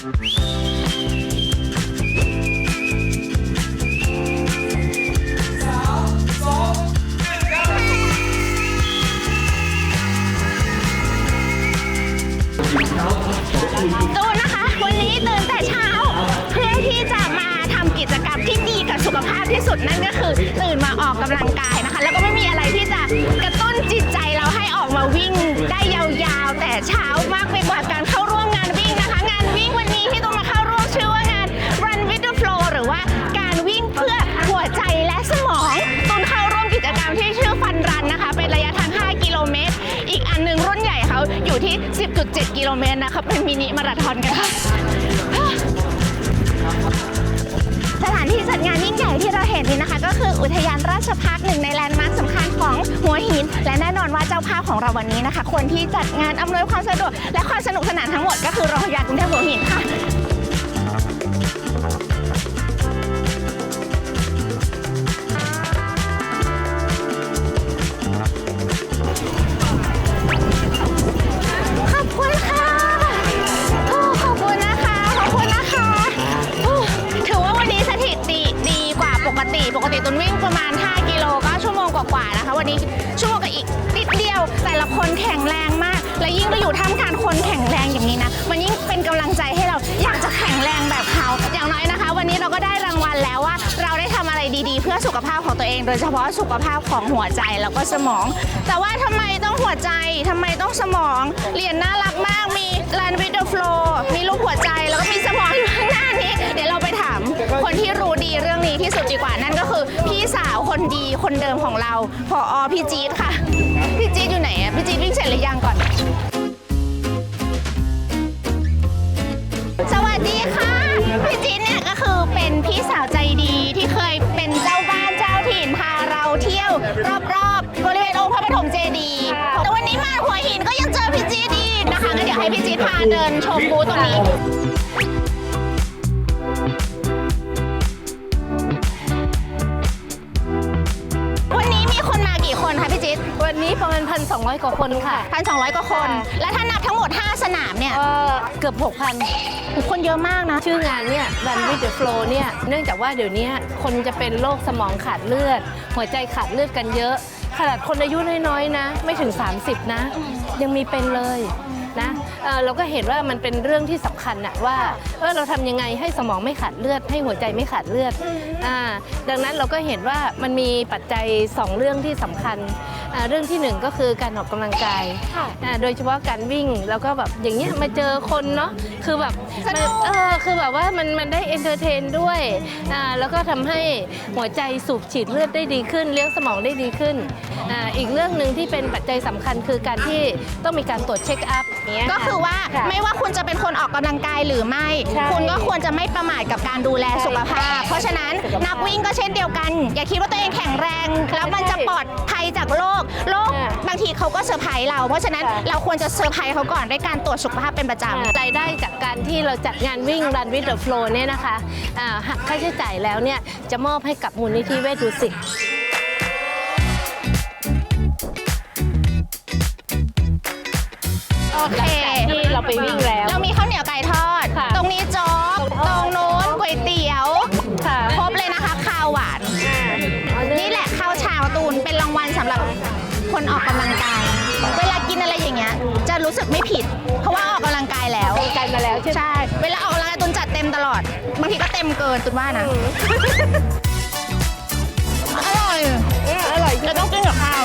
ตูนนะคะ วันนี้ตื่นแต่เช้า เพื่อที่จะมาทำกิจกรรมที่ดีกับสุขภาพที่สุดนั่นก็คือตื่น อยู่ที่ 10.7 กิโลเมตรนะคะเป็นมินิมาราธอนกันค่ะสถานที่จัดงานยิ่งใหญ่ที่เราเห็นนี้นะคะ ก็คืออุทยานราชพักหนึ่งในแลนด์มาร์คสำคัญของหัวหิน และแน่นอนว่าเจ้าภาพของเราวันนี้นะคะ คนที่จัดงานอำนวยความสะดวกและความสนุกสนานทั้งหมดก็คือโรงพยาบาลกรุงเทพ เราอยู่ท่ามกลางคนแข็งแรงอย่างนี้นะ มันยิ่งเป็นกำลังใจให้เราอยากจะแข็งแรงแบบเขา อย่างน้อยนะคะ วันนี้เราก็ได้รางวัลแล้วว่า เราได้ทำอะไรดีๆ เพื่อสุขภาพของตัวเอง โดยเฉพาะสุขภาพของหัวใจแล้วก็สมอง แต่ว่าทำไมต้องหัวใจทำไมต้องสมองเหรียญน่ารักมากมี Run with the flow มีรูปหัวใจแล้วก็มีสมองอยู่ข้างหน้านี้ เดี๋ยวเราไปถามคนที่รู้ดีเรื่องนี้ที่สุดดีกว่านั่นก็คือ พี่สาวคนดีคนเดิมของเราพออพี่จี๊ดค่ะพี่จี๊ดอยู่ไหนอะพี่จี๊ดวิ่งเสร็จหรือยังก่อน พี่จี๊ดพาเดินชมบูธตรงนี้ วันนี้มีคนมากี่คนคะพี่จี๊ดวันนี้ประมาณพันสองกว่าคนค่ะ พันสองร้อยกว่าคนค่ะและถ้านับทั้งหมด 5 สนามเนี่ยเอ่อเกือบคนเยอะมากนะ6,000ชื่องานเนี่ย Run with the Flow เนี่ย เนื่องจากว่าเดี๋ยวนี้คนจะเป็นโรคสมองขาดเลือด หัวใจขาดเลือดกันเยอะ ขนาดคนอายุน้อยๆนะ ไม่ถึง 30 นะ ยังมีเป็นเลย นะเอ่อเราก็เห็นว่ามันเป็นเรื่องที่สำคัญนะว่าเออเราทำยังไงให้สมองไม่ขาดเลือด ให้หัวใจไม่ขาดเลือดอ่าดังนั้นเราก็เห็นว่ามันมีปัจจัย2เรื่องที่สำคัญอ่าเรื่องที่หนึ่งก็คือการออกกำลังกายค่ะอ่าโดยเฉพาะการวิ่งแล้วก็แบบอย่างเงี้ยมาเจอคนเนาะคือแบบสนุกเออคือแบบว่ามันมันได้เอนเตอร์เทนด้วยอ่าแล้วก็ทำให้หัวใจสูบฉีดเลือดได้ดีขึ้น เลี้ยงสมองได้ดีขึ้น อ่าอีกเรื่องหนึ่งที่เป็นปัจจัยสำคัญคือการที่ต้องมีการตรวจเช็คอัพเนี้ยก็คือว่าค่ะไม่ว่าคุณจะเป็นคนออกกำลังกายหรือไม่ใช่คุณก็ควรจะไม่ประมาทกับการดูแลใช่สุขภาพ เพราะฉะนั้นสุขภาพนักวิ่งก็เช่นเดียวกัน อย่าคิดว่าตัวเองแข็งแรง แล้วมันจะปลอดภัยจากโรคโรคค่ะบางทีเขาก็เซอร์ไพรส์เรา เพราะฉะนั้นค่ะเราควรจะเซอร์ไพรส์เขาก่อนด้วยการตรวจสุขภาพเป็นประจำรายได้จากการที่เราจัดงานวิ่ง Run with the Flow เนี่ยนะคะอ่าหักค่าใช้จ่ายแล้วเนี่ยจะมอบให้กับมูลนิธิเวชดุสิต โอเค ที่เราไปวิ่งแล้ว เรามีข้าวเหนียวไก่ทอด ค่ะ ตรงนี้โจ๊กตรงนู้นก๋วยเตี๋ยว ค่ะ ครบเลยนะคะข้าวหวาน นี่แหละข้าวเช้าตูนเป็นรางวัลสำหรับคนออกกำลังกาย เวลากินอะไรอย่างเงี้ย จะรู้สึกไม่ผิด เพราะว่าออกกำลังกายแล้วกันมาแล้วใช่ไหม ใช่ เวลาออกกำลังกายตูนจัดเต็มตลอด บางทีก็เต็มเกินตูนว่านะ อร่อย อร่อยจะต้องกินกับข้าว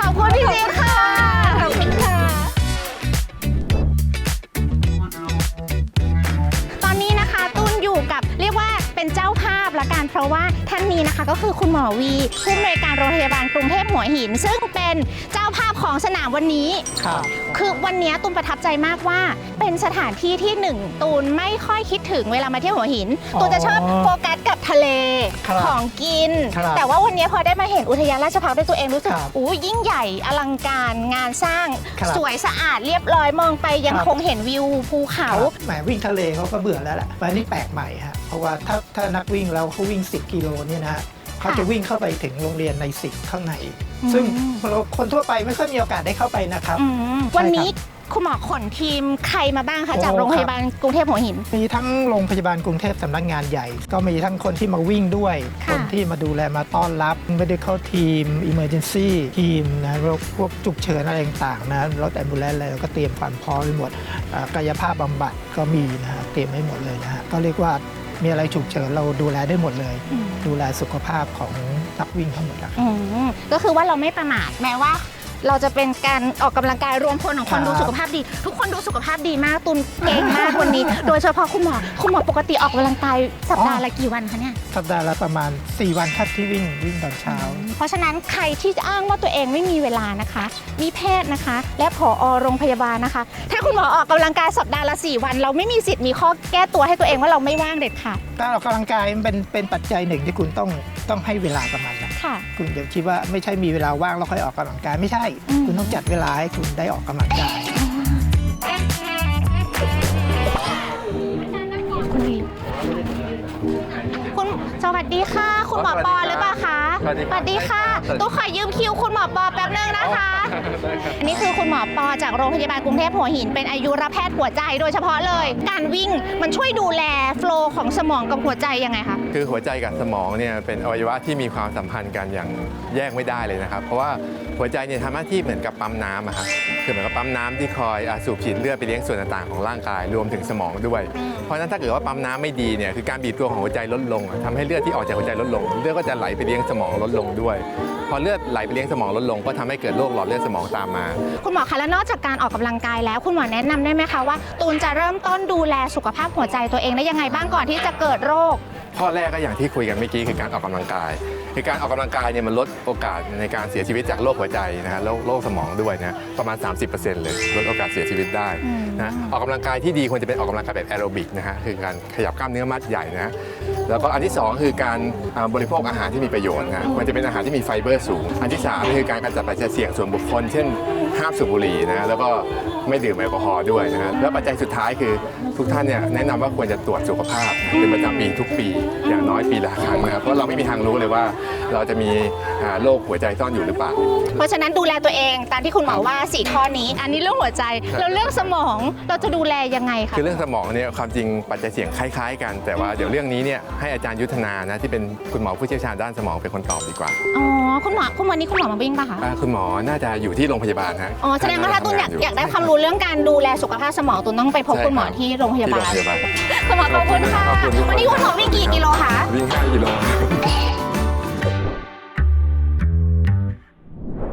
ขอบคุณพี่จีค่ะ ขอบคุณค่ะ ตอนนี้นะคะตุ้นอยู่กับเรียกว่าเป็นเจ้าภาพละกันเพราะว่า ท่านนี้นะคะ ก็คือคุณหมอวีผู้อำนวยการโรงพยาบาลกรุงเทพหัวหิน ซึ่งเป็นเจ้าภาพของสนามวันนี้ ครับ คือวันนี้ตูนประทับใจมากว่า เป็นสถานที่ที่หนึ่งตูนไม่ค่อยคิดถึงเวลามาเที่ยวหัวหิน อ๋อตูนจะชอบโฟกัสกับทะเลครับของกิน ครับแต่ว่าวันนี้พอได้มาเห็นอุทยานราชพักษ์ด้วยตัวเองรู้สึกครับอู้ยิ่งใหญ่อลังการงานสร้าง ครับสวยสะอาดเรียบร้อยมองไปยังครับ คงเห็นวิวภูเขาครับแหมวิ่งทะเลเขาก็เบื่อแล้วแหละวันนี้แปลกใหม่ฮะ เพราะว่าถ้าถ้านักวิ่งแล้วเขาวิ่ง 10 กิโลเนี่ยนะฮะเขาจะวิ่งเข้าไปถึงโรงเรียนในสิบข้างใน ซึ่งเราคนทั่วไปไม่ค่อยมีโอกาสได้เข้าไปนะครับอืมใช่ครับวันนี้คุณหมอขนทีมใครมาบ้างคะโอ้จากโรงพยาบาลกรุงเทพหัวหิน มีทั้งโรงพยาบาลกรุงเทพสำนักงานใหญ่ ก็มีทั้งคนที่มาวิ่งด้วยค่ะคนที่มาดูแลมาต้อนรับ medical team emergency ทีมนะรถพวกฉุกเฉินอะไรต่างๆนะรถแอมบูเลนอะไรเราก็เตรียมความพร้อมไปหมดอ่ากายภาพบำบัดก็มีนะฮะเตรียมให้หมดเลยนะฮะก็เรียกว่า มีอะไรฉุกเฉินเราดูแลได้หมดเลยอืมดูแลสุขภาพของนักวิ่งทั้งหมดอะครับอืมก็คือว่าเราไม่ประมาทแม้ว่า เราจะเป็นการออกกำลังกายรวมพลของคนครับดูสุขภาพดี ทุกคนดูสุขภาพดีมากตุนเก่งมากวันนี้ โดยเฉพาะคุณหมอคุณหมอปกติออกกำลังกายสัปดาห์ละกี่วันคะเนี่ย สัปดาห์ละประมาณ 4 วันครับที่วิ่งวิ่งตอนเช้า เพราะฉะนั้นใครที่จะอ้างว่าตัวเองไม่มีเวลานะคะ มีแพทย์นะคะ และผอโรงพยาบาลนะคะ ถ้าคุณหมอออกกำลังกายสัปดาห์ละ 4 วัน เราไม่มีสิทธิ์มีข้อแก้ตัวให้ตัวเองว่าเราไม่ว่างเด็ดขาดการออกกำลังกายมันเป็นเป็นปัจจัยหนึ่งที่คุณต้องต้องให้เวลากับมันนะ ค่ะคุณอย่าคิดว่าไม่ใช่มีเวลาว่างแล้วค่อยออกกำลังกายไม่ใช่อืมคุณต้องจัดเวลาให้คุณได้ออกกำลังกายคุณลีคุณสวัสดีค่ะ คุณหมอปอหรือเปล่าคะสวัสดีครับดีค่ะ ตู้ขอยืมคิวคุณหมอปอแป๊บนึงนะคะ อันนี้คือคุณหมอปอจากโรงพยาบาลกรุงเทพหัวหิน เป็นอายุรแพทย์หัวใจโดยเฉพาะเลย การวิ่งมันช่วยดูแลโฟลว์ของสมองกับหัวใจยังไงคะ คือหัวใจกับสมองเนี่ยเป็นอวัยวะที่มีความสัมพันธ์กันอย่างแยกไม่ได้เลยนะครับ เพราะว่า หัวใจเนี่ยทำหน้าที่เหมือนกับปั๊มน้ำอะครับคือเหมือนกับปั๊มน้ำที่คอยอะสูบฉีดเลือดไปเลี้ยงส่วนต่างๆของร่างกายรวมถึงสมองด้วย เพราะฉะนั้นถ้าเกิดว่าปั๊มน้ำไม่ดีเนี่ยคือการบีบตัวของหัวใจลดลงอะทำให้เลือดที่ออกจากหัวใจลดลง เลือดก็จะไหลไปเลี้ยงสมองลดลงด้วย พอเลือดไหลไปเลี้ยงสมองลดลง ก็ทำให้เกิดโรคหลอดเลือดสมองตามมา คุณหมอคะแล้วนอกจากการออกกำลังกายแล้ว คุณหมอแนะนำได้ไหมคะว่าตูนจะเริ่มต้นดูแลสุขภาพหัวใจตัวเองได้ยังไงบ้างก่อนที่จะเกิดโรคข้อแรกก็อย่างที่คุยกันเมื่อกี้คือการออกกำลังกาย คือการออกกำลังกายเนี่ยมันลดโอกาสในการเสียชีวิตจากโรคหัวใจนะฮะแล้วโรคสมองด้วยนะประมาณ 30%เลยลดโอกาสเสียชีวิตได้อืมนะออกกำลังกายที่ดีควรจะเป็นออกกำลังกายแบบแอโรบิกนะฮะคือการขยับกล้ามเนื้อมัดใหญ่นะ แล้วก็อันที่สองคือการอ่าบริโภคอาหารที่มีประโยชน์นะควรจะเป็นอาหารที่มีไฟเบอร์สูง อันที่สามคือการกำจัดปัจจัยเสี่ยงส่วนบุคคล เช่นห้ามสูบบุหรี่นะแล้วก็ไม่ดื่มแอลกอฮอล์ด้วยนะฮะแล้วปัจจัยสุดท้ายคือทุกท่านเนี่ยแนะนำว่าควรจะตรวจสุขภาพเป็นประจำปีทุกปีอย่างน้อยปีละครั้งนะครับเพราะเราไม่มีทางรู้เลยว่า เราจะมีอ่าโรคหัวใจซ่อนอยู่หรือเปล่าเพราะฉะนั้นดูแลตัวเองตามที่คุณหมอว่าสี่ข้อนี้ อันนี้เรื่องหัวใจครับแล้วเรื่องสมองเราจะดูแลยังไงคะคือเรื่องสมองเนี่ยความจริงปัจจัยเสี่ยงคล้าย ๆ กันแต่ว่าเดี๋ยวเรื่องนี้เนี่ยให้อาจารย์ยุทธนานะที่เป็นคุณหมอผู้เชี่ยวชาญด้านสมองเป็นคนตอบดีกว่าอ๋อคุณหมอคุณวันนี้คุณหมอมาวิ่งปะคะอ่าคุณหมอน่าจะอยู่ที่โรงพยาบาลฮะอ๋อแสดงว่าถ้าตูนอยากทำงอยากได้ความรู้เรื่องการดูแลสุขภาพสมองตูนต้องไปพบใช่คุณหมอครับที่โรงพยาบาลที่โรงพยาบาลคุณหมอขอบคุณค่ะขอบคุณครับวันนี้คุณหมอวิ่งกี่กิโลคะวิ่ง5กิโล